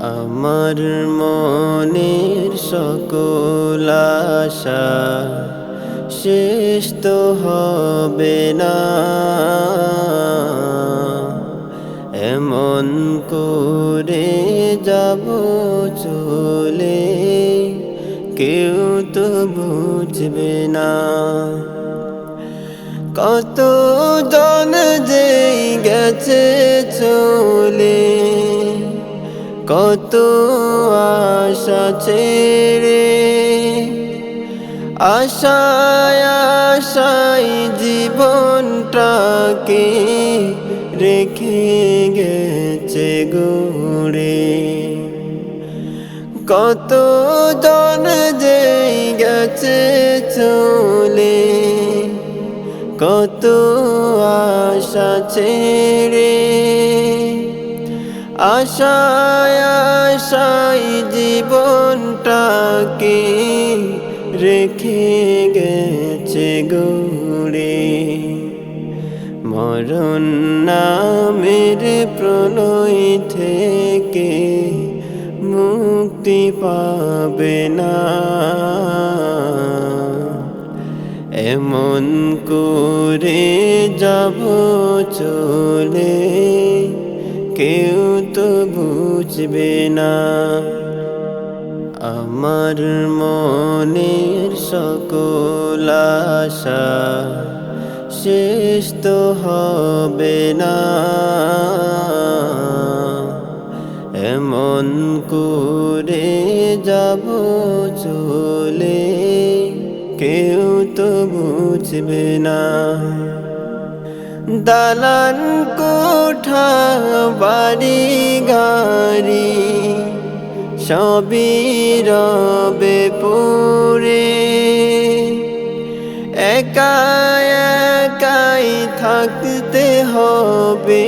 আমার মনের সকল আশা শেষ তো হবে না। এমন করে যাব চলে, কেউ তো বুঝবে না। কত জন যে গেছে চলে কত আশা ছেড়ে, আশায় আশায় জীবনটাকে রেখে গেছে গড়ে। কত জন যে গেছে চলে, কত আশা ছেড়ে আশায় আশায় জীবনটাকে রেখে গেছে গড়ে। মরণ নামের প্রলয় থেকে মুক্তি পাবে না। এমন করে যাব চলে, কেউ তো বুঝবে না। আমার মনের সকল আশা শেষ তো হবে না। এমন করে যাব চলে, কেউ তো বুঝবে না। দালান কোঠা বাড়ি গাড়ি সবই রবে পড়ে একা একাই থাকতে হবে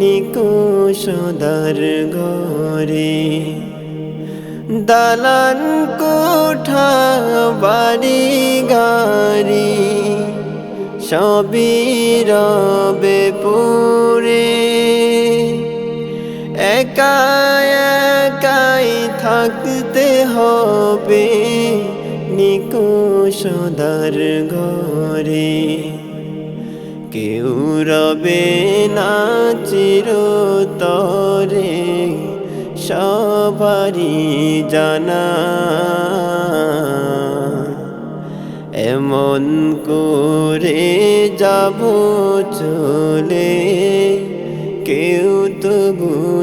নিকোষদার ঘরে। দালান কোঠা, বাড়ি গাড়ি সবই রবে পড়ে একা একাই থাকতে হবে নিকোষদার ঘরে। কেউ রবে না চিরতরে, সবারই জানা। এমন করে যাব চলে।